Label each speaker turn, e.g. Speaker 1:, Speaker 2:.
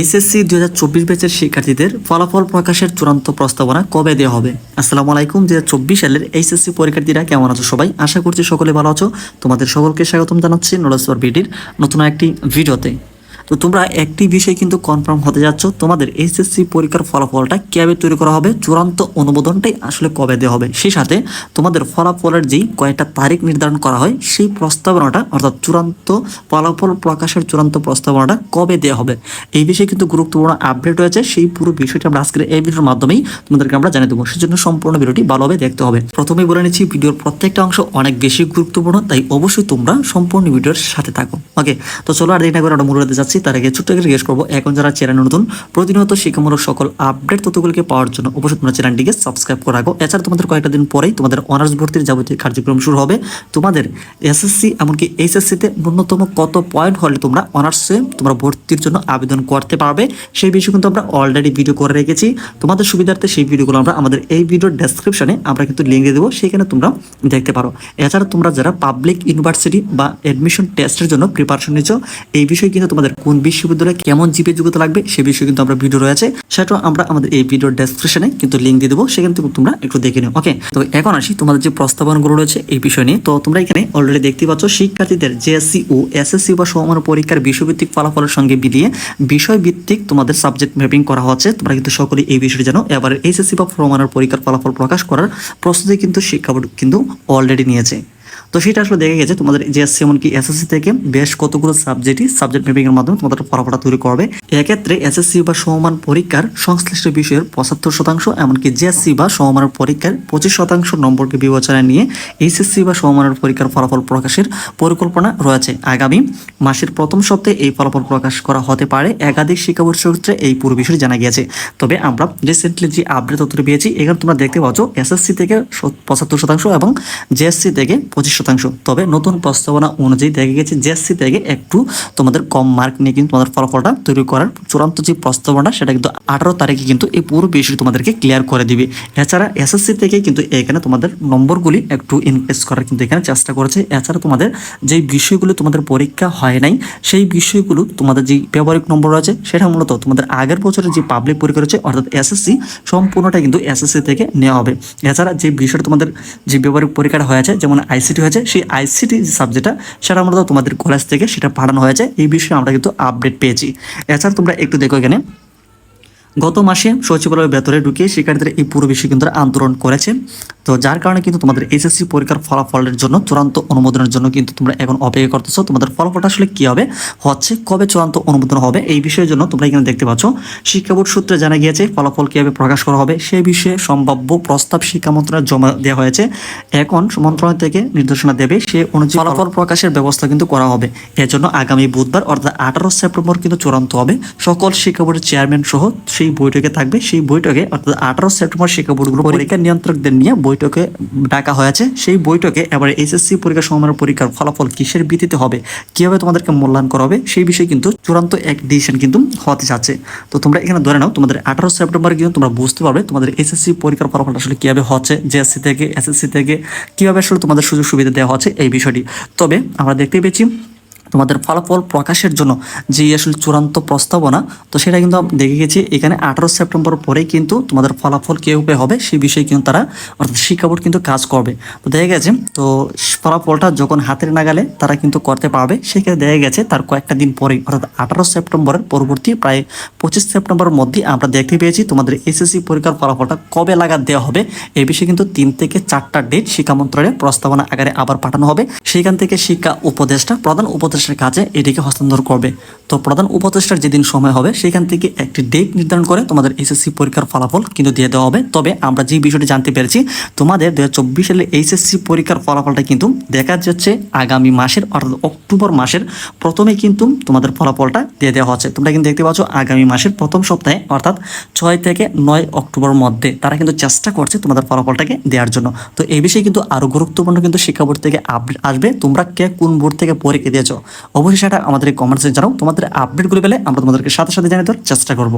Speaker 1: HSC দু হাজার চব্বিশ ব্যাচের শিক্ষার্থীদের ফলাফল প্রকাশের চূড়ান্ত প্রস্তাবনা কবে দেওয়া হবে? আসসালামু আলাইকুম দু হাজার চব্বিশ সালের এইচএসসি পরীক্ষার্থীরা কেমন আছো সবাই? আশা করছি সকলে ভালো আছো। তোমাদের সকলকে স্বাগতম জানাচ্ছি নলেজর বিডির নতুন একটি ভিডিওতে। তো তোমরা একটি বিষয় কিন্তু কনফার্ম হতে যাচ্ছ। তোমাদের এইচএসসি পরীক্ষার ফলাফলটা কবে তৈরি করা হবে, চূড়ান্ত অনুমোদনটাই আসলে কবে দেওয়া হবে। সেই সাথে তোমাদের ফলাফলের যেই কয়েকটা তারিখ নির্ধারণ করা হয়, সেই প্রস্তাবনাটা, অর্থাৎ চূড়ান্ত ফলাফল প্রকাশের চূড়ান্ত প্রস্তাবনাটা কবে দেওয়া হবে, এই বিষয়ে কিন্তু গুরুত্বপূর্ণ আপডেট হয়েছে সেই পুরো বিষয়টা আমরা আজকের এই ভিডিওর মাধ্যমেই তোমাদেরকে আমরা জানিয়ে দেবো। সেজন্য সম্পূর্ণ ভিডিওটি ভালোভাবে দেখতে হবে। প্রথমেই বলে নিচ্ছি, ভিডিওর প্রত্যেকটা অংশ অনেক বেশি গুরুত্বপূর্ণ, তাই অবশ্যই তোমরা সম্পূর্ণ ভিডিওর সাথে থাকো। ওকে তো চলো আর দেরি না করে আমরা মূলত যাচ্ছি। তার আগে ছোট্ট জিজ্ঞেস করব। এখন যারা চ্যানেল নতুন, প্রতিনিয়ত শিক্ষামূলক সকল আপডেট তথ্যগুলিকে পাওয়ার জন্য অবশ্যই তোমরা চ্যানেলটিকে সাবস্ক্রাইব করে রাখো। এছাড়া তোমাদের কয়েকটা দিন পরেই তোমাদের অনার্স ভর্তির যাবতীয় কার্যক্রম শুরু হবে। তোমাদের এসএসসি এমনকি এইচএসসিতে ন্যূনতম কত পয়েন্ট হলে তোমরা অনার্সে তোমরা ভর্তির জন্য আবেদন করতে পারবে, সেই বিষয়ে কিন্তু আমরা অলরেডি ভিডিও করে রেখেছি। তোমাদের সুবিধার্থে সেই ভিডিওগুলো আমরা আমাদের এই ভিডিওর ডেসক্রিপশনে আমরা কিন্তু লিঙ্ক দিয়ে দেবো সেখানে তোমরা দেখতে পারো। এছাড়া তোমরা যারা পাবলিক ইউনিভার্সিটি বা অ্যাডমিশন টেস্টের জন্য প্রিপারেশন নিচ্ছ এই বিষয়ে কিন্তু তোমাদের কোন বিশ্ববিদ্যালয়ে কেমন জিপে যোগ্যতা লাগবে সে বিষয়ে কিন্তু আমরা ভিডিও রয়েছে। সেটাও আমরা আমাদের এই ভিডিওর ডেসক্রিপশনে কিন্তু লিঙ্ক দিয়ে দেবো, সেখান থেকে তোমরা একটু দেখে নিও ওকে তো এখন আসি তোমাদের যে প্রস্তাবনাগুলো রয়েছে এই বিষয় নিয়ে। তো তোমরা এখানে অলরেডি দেখতে পাচ্ছ, শিক্ষার্থীদের জেএসসি ও এসএসসি বা সমান পরীক্ষার বিষয়ভিত্তিক ফলাফলের সঙ্গে মিলিয়ে বিষয় ভিত্তিক তোমাদের সাবজেক্ট ম্যাপিং করা হচ্ছে। তোমরা কিন্তু সকলে এই বিষয়টি জানো। এবার এইচএসসি বা সমানের পরীক্ষার ফলাফল প্রকাশ করার প্রস্তুতি কিন্তু শিক্ষা বোর্ড কিন্তু অলরেডি নিয়েছে। তো সেটা আসলে দেখা গেছে তোমাদের জেএসসি এমনকি এসএসসি থেকে বেশ কতগুলো সাবজেক্টই সাবজেক্ট ম্যাপিং এর মাধ্যমে তোমাদের ফলাফলটা তৈরি করবে। এক্ষেত্রে এসএসসি বা সমমান পরীক্ষার সংশ্লিষ্ট বিষয়ের পঁচাত্তর শতাংশ এমনকি জেএসসি বা সমমানের পরীক্ষার পঁচিশ শতাংশ নম্বরকে বিবেচনায় নিয়ে এইচএসসি বা সমমানের পরীক্ষার ফলাফল প্রকাশের পরিকল্পনা রয়েছে। আগামী মাসের প্রথম সপ্তাহে এই ফলাফল প্রকাশ করা হতে পারে। একাধিক শিক্ষা বোর্ড সূত্রে এই পুরো বিষয়টি জানা গিয়েছে। তবে আমরা রিসেন্টলি যে আপডেট তথ্য পেয়েছি, এখানে তোমরা দেখতে পাচ্ছ এসএসসি থেকে পঁচাত্তর শতাংশ এবং জেএসসি থেকে পঁচিশ শতাংশ। তবে নতুন প্রস্তাবনা অনুযায়ী দেখা গেছে জেএসসি থেকে একটু তোমাদের কম মার্ক নিয়ে কিন্তু তোমাদের ফলাফলটা তৈরি করার চূড়ান্ত যে প্রস্তাবনা সেটা কিন্তু আঠারো তারিখে কিন্তু এই পুরো বিষয়টি তোমাদেরকে ক্লিয়ার করে দিবে। এছাড়া এসএসসি থেকে কিন্তু এখানে তোমাদের নম্বরগুলি একটু ইনক্রিজ করার কিন্তু এখানে চেষ্টা করেছে। এছাড়া তোমাদের যে বিষয়গুলো তোমাদের পরীক্ষা হয় নাই, সেই বিষয়গুলো তোমাদের যে ব্যবহারিক নম্বর রয়েছে, সেটা মূলত তোমাদের আগের বছরের যে পাবলিক পরীক্ষা রয়েছে, অর্থাৎ এসএসসি, সম্পূর্ণটা কিন্তু এসএসসি থেকে নেওয়া হবে। এছাড়া যে বিষয়টা তোমাদের যে ব্যবহারিক পরীক্ষাটা হয়েছে, যেমন আইসিটি হয়েছে, সেই আইসিটি যে সাবজেক্টটা সেটা মূলত তোমাদের কলেজ থেকে সেটা পাঠানো হয়েছে। এই বিষয়ে আমরা কিন্তু আপডেট পেয়েছি। এছাড়া তোমরা একটু দেখো এখানে। গত মাসে সচিবালয়ের ভেতরে ঢুকে শিক্ষার্থীরা এই পুরো বিষয়ে কিন্তু আন্দোলন করেছে। তো যার কারণে কিন্তু তোমাদের এসএসসি পরীক্ষার ফলাফলের জন্য চূড়ান্ত অনুমোদনের জন্য কিন্তু তোমরা এখন অপেক্ষা করতেছো। তোমাদের ফলাফলটা আসলে কি হবে? হচ্ছে কবে চূড়ান্ত অনুমোদন হবে? এই বিষয়ের জন্য তোমরা এখানে দেখতে পাচ্ছ, শিক্ষা বোর্ড সূত্রে জানা গিয়েছে ফলাফল কীভাবে প্রকাশ করা হবে সেই বিষয়ে সম্ভাব্য প্রস্তাব শিক্ষা মন্ত্রণালয়ে জমা দেওয়া হয়েছে। এখন মন্ত্রণালয় থেকে নির্দেশনা দেবে সে অনুযায়ী ফলাফল প্রকাশের ব্যবস্থা কিন্তু করা হবে। এর জন্য আগামী বুধবার অর্থাৎ আঠারো সেপ্টেম্বর কিন্তু চূড়ান্ত হবে। সকল শিক্ষা বোর্ডের চেয়ারম্যান সহ সেই বৈঠকে থাকবে। সেই বৈঠকে অর্থাৎ আঠারো সেপ্টেম্বর শিক্ষা বোর্ডগুলো পরীক্ষা নিয়ন্ত্রকদের নিয়ে বৈঠকে ডাকা হয়েছে, সেই বৈঠকে এবার এসএসসি পরীক্ষা সময়ের পরীক্ষার ফলাফল কিসের ভিত্তিতে হবে, কীভাবে তোমাদেরকে মূল্যায়ন করা হবে, সেই বিষয়ে কিন্তু চূড়ান্ত এক ডিসিশন কিন্তু হতে যাচ্ছে। তো তোমরা এখানে ধরে নাও, তোমাদের আঠারো সেপ্টেম্বর কিন্তু তোমরা বুঝতে পারবে তোমাদের এসএসসি পরীক্ষার ফলাফল আসলে কীভাবে হচ্ছে জেএসসি থেকে এসএসসি থেকে, কীভাবে আসলে তোমাদের সুযোগ সুবিধা দেওয়া হচ্ছে এই বিষয়টি। তবে আমরা দেখতে পেয়েছি তোমাদের ফলাফল প্রকাশের জন্য যে আসলে চূড়ান্ত প্রস্তাবনা, তো সেটা কিন্তু দেখে গেছি। এখানে আঠারো সেপ্টেম্বর পরেই কিন্তু তোমাদের ফলাফল কীভাবে হবে সেই বিষয়ে কিন্তু তারা অর্থাৎ শিক্ষা বোর্ড কিন্তু কাজ করবে। তো দেখা গেছে, তো ফলাফলটা যখন হাতের নাগালে তারা কিন্তু করতে পারবে, সেক্ষেত্রে দেখা গেছে তার কয়েকটা দিন পরেই, অর্থাৎ আঠারো সেপ্টেম্বরের পরবর্তী প্রায় পঁচিশ সেপ্টেম্বরের মধ্যে আমরা দেখতে পেয়েছি তোমাদের এসএসসি পরীক্ষার ফলাফলটা কবে লাগাত দেওয়া হবে এই বিষয়ে কিন্তু তিন থেকে চারটা ডেট শিক্ষা মন্ত্রণালয়ের প্রস্তাবনা আকারে আবার পাঠানো হবে। সেখান থেকে শিক্ষা উপদেষ্টা, প্রধান উপদেষ্টার কাছে এটিকে হস্তান্তর করবে। তো প্রধান উপদেষ্টার যেদিন সময় হবে, সেখান থেকে একটি ডেট নির্ধারণ করে তোমাদের এসএসসি পরীক্ষার ফলাফল কিন্তু দিয়ে দেওয়া হবে। তবে আমরা যে বিষয়টি জানতে পেরেছি, তোমাদের দু হাজার চব্বিশ সালে এইচএসসি পরীক্ষার ফলাফলটা কিন্তু দেখা যাচ্ছে আগামী মাসের, অর্থাৎ অক্টোবর মাসের প্রথমে কিন্তু তোমাদের ফলাফলটা দিয়ে দেওয়া হচ্ছে। তোমরা কিন্তু দেখতে পাচ্ছ আগামী মাসের প্রথম সপ্তাহে, অর্থাৎ ছয় থেকে নয় অক্টোবর মধ্যে তারা কিন্তু চেষ্টা করছে তোমাদের ফলাফলটাকে দেওয়ার জন্য। তো এই বিষয়ে কিন্তু আরও গুরুত্বপূর্ণ কিন্তু শিক্ষা বোর্ড থেকে আসবে। তোমরা কে কোন বোর্ড থেকে পরীক্ষা দিয়েছ? অবশ্যই সেটা আমাদের কমেন্টসে জানাও। তোমাদের আপডেটগুলো পেলে আমরা তোমাদেরকে সাথে সাথে জানিয়ে দেওয়ার চেষ্টা করব।